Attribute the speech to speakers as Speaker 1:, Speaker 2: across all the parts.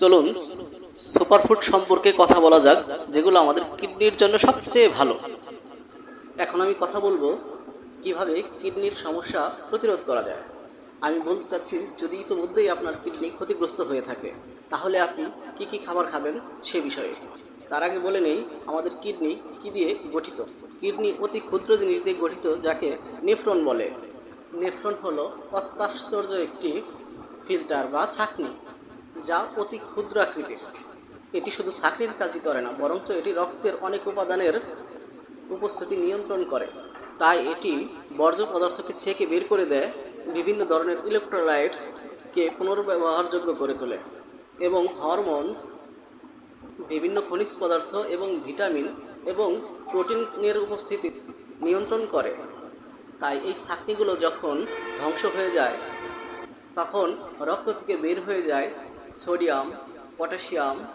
Speaker 1: চলুন সুপারফুড সম্পর্কে কথা বলা যাক, যেগুলো আমাদের কিডনির জন্য সবচেয়ে ভালো। এখন আমি কথা বলব কীভাবে কিডনির সমস্যা প্রতিরোধ করা যায়। আমি বলতে চাচ্ছি, যদি ইতিমধ্যেই আপনার কিডনি ক্ষতিগ্রস্ত হয়ে থাকে, তাহলে আপনি কি কি খাবার খাবেন সে বিষয়ে। তার আগে বলে নেই, আমাদের কিডনি কি দিয়ে গঠিত? কিডনি অতি ক্ষুদ্র জিনিস দিয়ে গঠিত, যাকে নেফ্রন বলে। নেফ্রন হলো অত্যাশ্চর্য একটি ফিল্টার বা ছাকনি। যা অতি ক্ষুদ্র আকৃতির। এটি শুধু ছাকনির কাজই করে না, বরঞ্চ এটি রক্তের অনেক উপাদানের উপস্থিতি নিয়ন্ত্রণ করে। তাই এটি বর্জ্য পদার্থকে ছেঁকে বের করে দেয়, বিভিন্ন ধরনের ইলেকট্রোলাইটসকে পুনর্ব্যবহারযোগ্য করে তোলে এবং হরমোনস বিভিন্ন খনিজ পদার্থ এবং ভিটামিন এবং প্রোটিনের উপস্থিতি নিয়ন্ত্রণ করে। তাই এই ছাকনিগুলো যখন ধ্বংস হয়ে যায়, তখন রক্ত থেকে বের হয়ে যায় সোডিয়াম, পটাশিয়াম,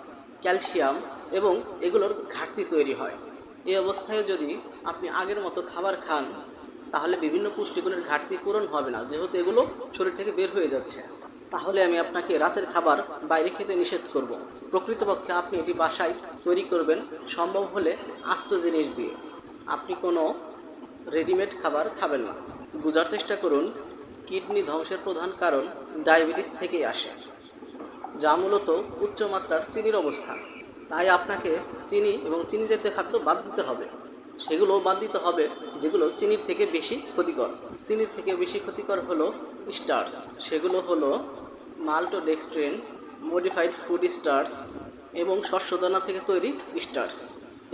Speaker 1: ক্যালসিয়াম এবং এগুলোর ঘাটতি তৈরি হয়। এই অবস্থায় যদি আপনি আগের মতো খাবার খান, তাহলে বিভিন্ন পুষ্টিগুণের ঘাটতি পূরণ হবে না, যেহেতু এগুলো শরীর থেকে বের হয়ে যাচ্ছে। তাহলে আমি আপনাকে রাতের খাবার বাইরে খেতে নিষেধ করব। প্রকৃতপক্ষে আপনি এটি বাসায় তৈরি করবেন, সম্ভব হলে আস্ত জিনিস দিয়ে। আপনি কোনো রেডিমেড খাবার খাবেন না। বোঝার চেষ্টা করুন, কিডনি ধ্বংসের প্রধান কারণ ডায়াবেটিস থেকেই আসে। যা মূলত উচ্চমাত্রার চিনির অবস্থান তাই আপনাকে চিনি এবং চিনি জাতীয় খাদ্য বাদ দিতে হবে। সেগুলো বাদ দিতে হবে যেগুলো চিনির থেকে বেশি ক্ষতিকর। চিনির থেকে বেশি ক্ষতিকর হলো স্টার্স সেগুলো হলো মাল্টোডেক্সট্রেন, মডিফাইড ফুড স্টার্স এবং শস্যদানা থেকে তৈরি স্টার্স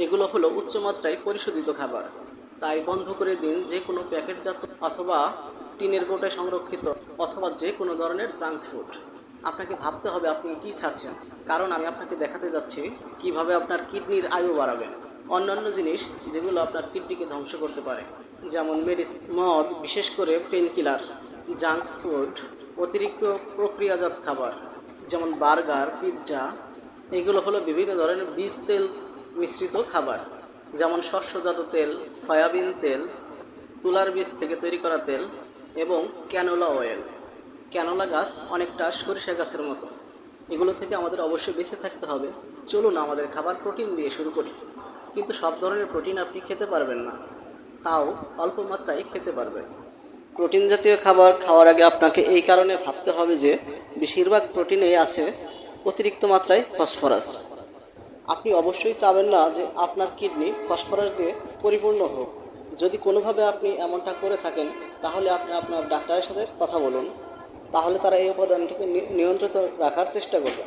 Speaker 1: এগুলো হলো উচ্চমাত্রায় পরিশোধিত খাবার। তাই বন্ধ করে দিন যে কোনো প্যাকেটজাত অথবা টিনের গোটায় সংরক্ষিত অথবা যে কোনো ধরনের জাঙ্ক ফুড। আপনাকে ভাবতে হবে আপনি কি খাচ্ছেন। কারণ আমি আপনাকে দেখাতে যাচ্ছি কীভাবে আপনার কিডনির আয়ু বাড়াবেন। অন্যান্য জিনিস যেগুলো আপনার কিডনিকে ধ্বংস করতে পারে, যেমন মেডিসিন মদ, বিশেষ করে পেন কিলার জাঙ্ক ফুড অতিরিক্ত প্রক্রিয়াজাত খাবার, যেমন বার্গার, পিৎজা, এগুলো হলো বিভিন্ন ধরনের বীজ তেল মিশ্রিত খাবার, যেমন শস্যজাত তেল, সয়াবিন তেল, তুলার বীজ থেকে তৈরি করা তেল এবং ক্যানোলা অয়েল ক্যানোলা গাছ অনেকটা সরিষা গাছের মতো। এগুলো থেকে আমাদের অবশ্যই বেঁচে থাকতে হবে। চলুন আমাদের খাবার প্রোটিন দিয়ে শুরু করি। কিন্তু সব ধরনের প্রোটিন আপনি খেতে পারবেন না। তাও অল্প মাত্রায় খেতে পারবেন। প্রোটিন জাতীয় খাবার খাওয়ার আগে আপনাকে এই কারণে ভাবতে হবে যে, বেশিরভাগ প্রোটিনে আছে অতিরিক্ত মাত্রায় ফসফরাস। আপনি অবশ্যই চাবেন না যে আপনার কিডনি ফসফরাস দিয়ে পরিপূর্ণ হোক। যদি কোনোভাবে আপনি এমনটা করে থাকেন, তাহলে আপনি আপনার ডাক্তারের সাথে কথা বলুন। তাহলে তারা এই উপাদানটিকে নিয়ন্ত্রিত রাখার চেষ্টা করবে।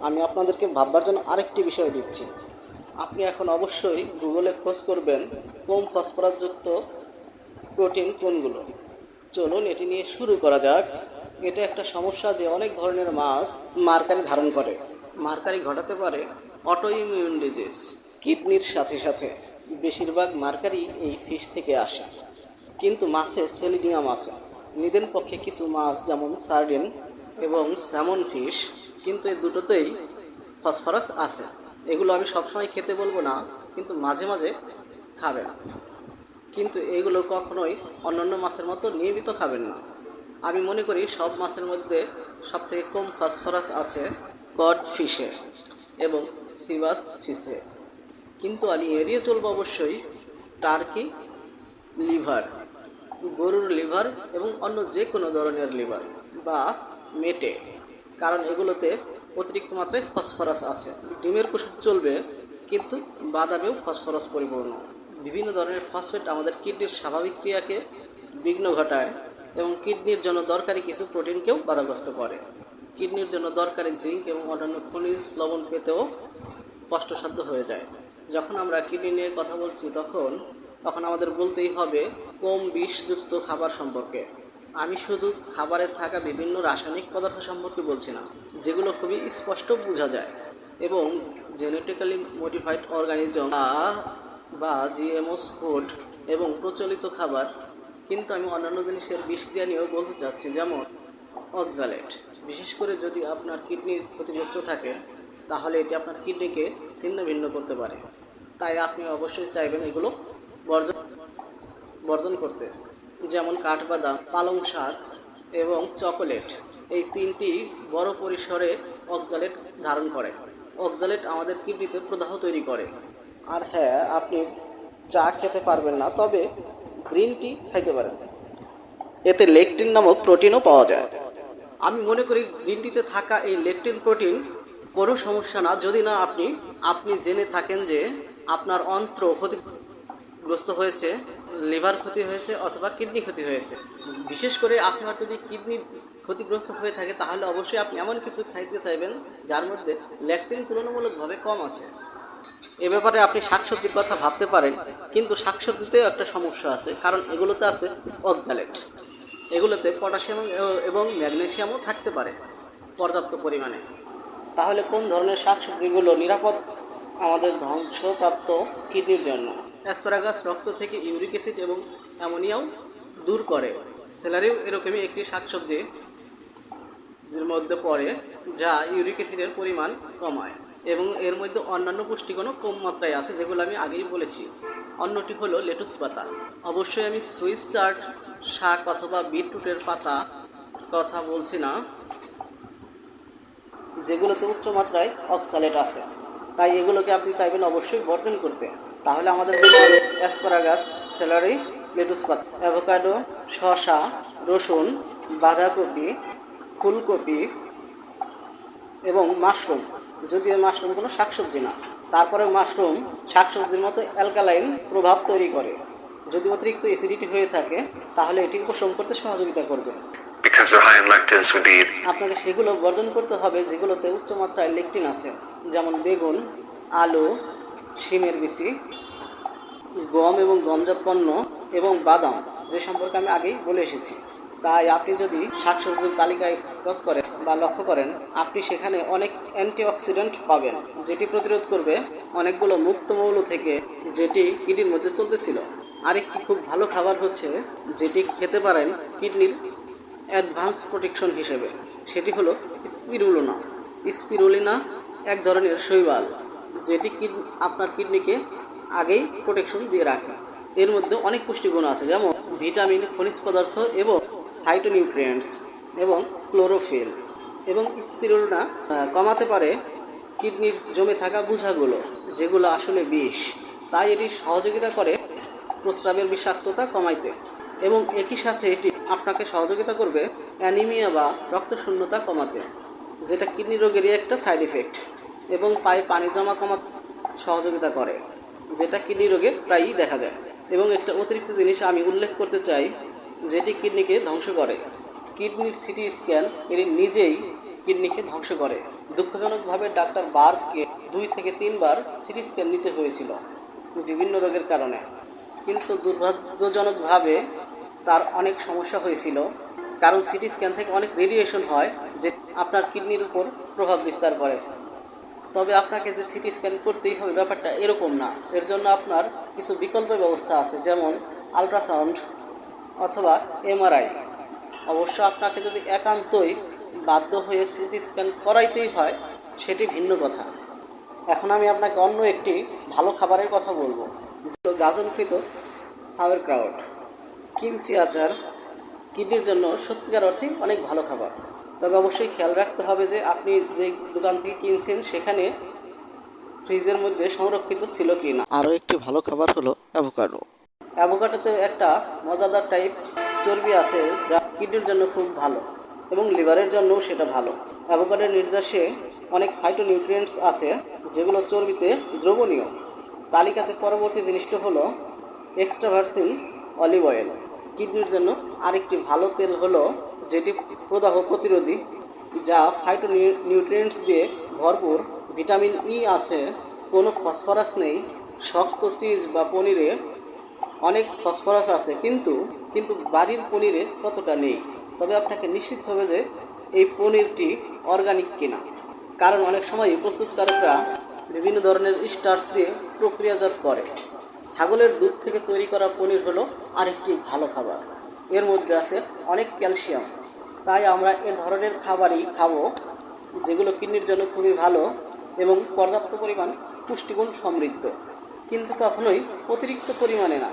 Speaker 1: আমি আপনাদেরকে ভাববার জন্য আরেকটি বিষয় দিচ্ছি। আপনি এখন অবশ্যই গুগলে খোঁজ করবেন কম ফসফরাসযুক্ত প্রোটিন কোনগুলো। চলুন এটি নিয়ে শুরু করা যাক। এটা একটা সমস্যা যে অনেক ধরনের মাছ মার্কারি ধারণ করে। মার্কারি ঘটাতে পারে অটো ইমিউন ডিজিজ কিডনির সাথে সাথে। বেশিরভাগ মার্কারি এই ফিশ থেকে আসে। কিন্তু মাছে সেলিনিয়াম আছে। নিদেন পক্ষে কিছু মাছ যেমন সার্ডিন এবং স্যামন ফিশ, কিন্তু এই দুটোতেই ফসফরাস আছে। এগুলো আমি সবসময় খেতে বলব না, কিন্তু মাঝে মাঝে খাবেন কিন্তু এগুলো কখনোই অন্যান্য মাছের মতো নিয়মিত খাবেন না। আমি মনে করি সব মাছের মধ্যে সবথেকে কম ফসফরাস আছে কড ফিশে এবং সিবাস ফিশে। কিন্তু আমি এড়িয়ে চলবো অবশ্যই টার্কি লিভার। গরুর লিভার এবং অন্য যে কোনো ধরনের লিভার বা মেটে। কারণ এগুলোতে অতিরিক্ত মাত্রায় ফসফরাস আছে। ডিমের কুসুম চলবে, কিন্তু বাদামেও ফসফরাস পরিপূর্ণ। বিভিন্ন ধরনের ফসফেট আমাদের কিডনির স্বাভাবিক ক্রিয়াকে বিঘ্ন ঘটায় এবং কিডনির জন্য দরকারি কিছু প্রোটিনকেও বাধাগ্রস্ত করে। কিডনির জন্য দরকারি জিঙ্ক এবং অন্যান্য খনিজ লবণ পেতেও কষ্টসাধ্য হয়ে যায়। যখন আমরা কিডনি নিয়ে কথা বলছি, তখন তখন আমাদের বলতেই হবে, কম বিষযুক্ত খাবার সম্পর্কে। আমি শুধু খাবারে থাকা বিভিন্ন রাসায়নিক পদার্থ সম্পর্কে বলছি না, যেগুলো খুবই স্পষ্ট বোঝা যায় এবং জেনেটিক্যালি মডিফাইড অর্গানিজম বা জিএমওস ফুড এবং প্রচলিত খাবার। কিন্তু আমি অন্যান্য জিনিসের বিষক্রিয়া নিয়েও বলতে চাচ্ছি, যেমন অক্সালেট বিশেষ করে যদি আপনার কিডনি ক্ষতিগ্রস্ত থাকে, তাহলে এটি আপনার কিডনিকে ছিন্ন ভিন্ন করতে পারে। তাই আপনি অবশ্যই চাইবেন এগুলো বর্জন বর্জন করতে। যেমন কাঠবাদাম পালং শাক এবং চকোলেট এই তিনটি বড় পরিসরে অক্সালেট ধারণ করে। অক্সালেট আমাদের কিডনিতে প্রদাহ তৈরি করে। আর হ্যাঁ আপনি চা খেতে পারবেন না, তবে গ্রিন টি খাইতে পারেন। এতে লেকটিন নামক প্রোটিনও পাওয়া যায়। আমি মনে করি গ্রিন টিতে থাকা এই লেকটিন প্রোটিন কোনো সমস্যা না, যদি না আপনি আপনি জেনে থাকেন যে আপনার অন্ত্র ক্ষতিগ্রস্ত হয়েছে, লিভার ক্ষতি হয়েছে অথবা কিডনি ক্ষতি হয়েছে। বিশেষ করে আপনার যদি কিডনি ক্ষতিগ্রস্ত হয়ে থাকে, তাহলে অবশ্যই আপনি এমন কিছু খাইতে চাইবেন যার মধ্যে ল্যাকটিন তুলনামূলকভাবে কম আছে। এ ব্যাপারে আপনি শাকসবজির কথা ভাবতে পারেন, কিন্তু শাকসবজিতেও একটা সমস্যা আছে, কারণ এগুলোতে আছে অক্সালেট। এগুলোতে পটাশিয়াম এবং ম্যাগনেসিয়ামও থাকতে পারে পর্যাপ্ত পরিমাণে। তাহলে কোন ধরনের শাকসবজিগুলো নিরাপদ আমাদের ধ্বংসপ্রাপ্ত কিডনির জন্য? অ্যাসপারাগাস রক্ত থেকে ইউরিক অ্যাসিড এবং অ্যামোনিয়াও দূর করে। স্যালারিও এরকমই একটি শাকসবজি এর মধ্যে পড়ে, যা ইউরিক অ্যাসিডের পরিমাণ কমায় এবং এর মধ্যে অন্যান্য পুষ্টিগুণও কম মাত্রায় আছে, যেগুলো আমি আগেই বলেছি। অন্যটি হলো লেটুস পাতা। অবশ্যই আমি সুইস চার্ট শাক অথবা বিটরুটের পাতা কথা বলছি না, যেগুলোতে উচ্চ মাত্রায় অক্সালেট আছে। তাই এগুলোকে আপনি চাইবেন অবশ্যই বর্জন করতে। তাহলে আমাদের অ্যাসপারাগাস স্যালারি লেটুস পাতা অ্যাভোকাডো শসা রসুন বাঁধাকপি ফুলকপি এবং মাশরুম। যদিও মাশরুম কোনো শাকসবজি না তারপরে মাশরুম শাকসবজির মতো অ্যালকালাইন প্রভাব তৈরি করে। যদি অতিরিক্ত অ্যাসিডিটি হয়ে থাকে তাহলে এটি উপশম করতে সহযোগিতা করবে। আপনাকে সেগুলো বর্জন করতে হবে যেগুলোতে উচ্চ মাত্রায় লেকটিন আছে যেমন বেগুন আলু শিমের বিচি গম এবং গমজাত পণ্য এবং বাদাম, যে সম্পর্কে আমি আগেই বলে এসেছি। তাই আপনি যদি শাকসবজির তালিকায় ক্রস করেন বা লক্ষ্য করেন, আপনি সেখানে অনেক অ্যান্টিঅক্সিডেন্ট পাবেন, যেটি প্রতিরোধ করবে অনেকগুলো মুক্ত মৌল থেকে, যেটি কিডনির মধ্যে চলতেছিল। আরেকটি খুব ভালো খাবার হচ্ছে, যেটি খেতে পারেন কিডনির অ্যাডভান্স প্রোটেকশন হিসেবে। সেটি হলো স্পিরুলোনা। স্পিরুলিনা এক ধরনের শৈবাল। যেটি আপনার কিডনিকে আগেই প্রোটেকশন দিয়ে রাখে। এর মধ্যে অনেক পুষ্টিগুণ আছে, যেমন ভিটামিন, খনিজ পদার্থ এবং ফাইটোনিউট্রিয়েন্টস এবং ক্লোরোফিল এবং স্পিরুলিনা কমাতে পারে কিডনির জমে থাকা বুঝাগুলো যেগুলো আসলে বিষ। তাই এটি সহযোগিতা করে প্রস্রাবের বিষাক্ততা কমাইতে এবং একই সাথে এটি আপনাকে সহযোগিতা করবে অ্যানিমিয়া বা রক্তশূন্যতা কমাতে, যেটা কিডনি রোগেরই একটা সাইড ইফেক্ট এবং পায়ে পানি জমা কমাতে সহযোগিতা করে, যেটা কিডনি রোগে প্রায়ই দেখা যায়। এবং একটা অতিরিক্ত জিনিস আমি উল্লেখ করতে চাই, যেটি কিডনিকে ধ্বংস করে। কিডনির সিটি স্ক্যান এটি নিজেই কিডনিকে ধ্বংস করে। দুঃখজনকভাবে ডাক্তার বার্গকে দুই থেকে তিনবার সিটি স্ক্যান নিতে হয়েছিল বিভিন্ন রোগের কারণে। কিন্তু দুর্ভাগ্যজনকভাবে তার অনেক সমস্যা হয়েছিল, কারণ সিটি স্ক্যান থেকে অনেক রেডিয়েশন হয় যে আপনার কিডনির উপর প্রভাব বিস্তার করে। তবে আপনাকে যে সিটি স্ক্যান করতেই হবে, ব্যাপারটা এরকম না। এর জন্য আপনার কিছু বিকল্প ব্যবস্থা আছে, যেমন আলট্রাসাউন্ড অথবা এমআরআই। অবশ্য আপনাকে যদি একান্তই বাধ্য হয়ে সিটি স্ক্যান করাইতেই হয়, সেটি ভিন্ন কথা। এখন আমি আপনাকে অন্য একটি ভালো খাবারের কথা বলব গাজনকৃত সাওয়ার ক্রাউট কিমচি আচার, কিডনির জন্য সত্যিকার অর্থে অনেক ভালো খাবার। তবে অবশ্যই খেয়াল রাখতে হবে যে আপনি যে দোকান থেকে কিনছেন সেখানে ফ্রিজের মধ্যে সংরক্ষিত ছিল কি না আরও একটি ভালো খাবার হলো অ্যাভোকাডো। অ্যাভোকাডোতে একটা মজাদার টাইপ চর্বি আছে যা কিডনির জন্য খুব ভালো এবং লিভারের জন্যও সেটা ভালো। অ্যাভোকাডোর নির্দেশে অনেক ফাইটোনিউট্রিয়েন্টস আছে যেগুলো চর্বিতে দ্রবণীয়। তালিকাতে পরবর্তী জিনিসটা হলো এক্সট্রা ভার্সিন অলিভ অয়েল কিডনির জন্য আরেকটি ভালো তেল হলো যেটি প্রদাহ প্রতিরোধী, যা ফাইটো নিউট্রিয়েন্টস দিয়ে ভরপুর ভিটামিন ই আছে। কোনো ফসফরাস নেই। শক্ত চিজ বা পনিরে অনেক ফসফরাস আছে, কিন্তু কিন্তু বাড়ির পনিরে ততটা নেই। তবে আপনাকে নিশ্চিত হবে যে এই পনিরটি অর্গানিক কিনা। কারণ অনেক সময় প্রস্তুতকারকরা বিভিন্ন ধরনের স্টার্চ দিয়ে প্রক্রিয়াজাত করে। ছাগলের দুধ থেকে তৈরি করা পনির হলো আরেকটি ভালো খাবার। এর মধ্যে আছে অনেক ক্যালসিয়াম। তাই আমরা এ ধরনের খাবারই খাব, যেগুলো কিডনির জন্য খুবই ভালো এবং পর্যাপ্ত পরিমাণ পুষ্টিগুণ সমৃদ্ধ। কিন্তু কখনোই অতিরিক্ত পরিমাণে না।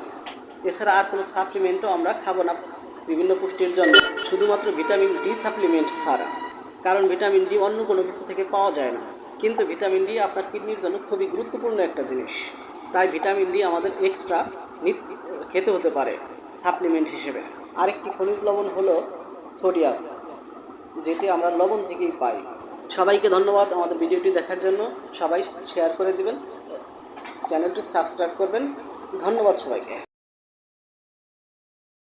Speaker 1: এছাড়া আর কোনো সাপ্লিমেন্টও আমরা খাব না বিভিন্ন পুষ্টির জন্য, শুধুমাত্র ভিটামিন ডি সাপ্লিমেন্ট ছাড়া। কারণ ভিটামিন ডি অন্য কোনো কিছু থেকে পাওয়া যায় না। কিন্তু ভিটামিন ডি আপনার কিডনির জন্য খুবই গুরুত্বপূর্ণ একটা জিনিস। তাই ভিটামিন ডি আমাদের এক্সট্রা খেতে হতে পারে, সাপ্লিমেন্ট হিসেবে। আরেকটি খনিজ লবণ হলো সোডিয়াম, যেটি আমরা লবণ থেকেই পাই। সবাইকে ধন্যবাদ আমাদের ভিডিওটি দেখার জন্য। সবাই শেয়ার করে দিবেন। চ্যানেলটি সাবস্ক্রাইব করবেন। ধন্যবাদ সবাইকে।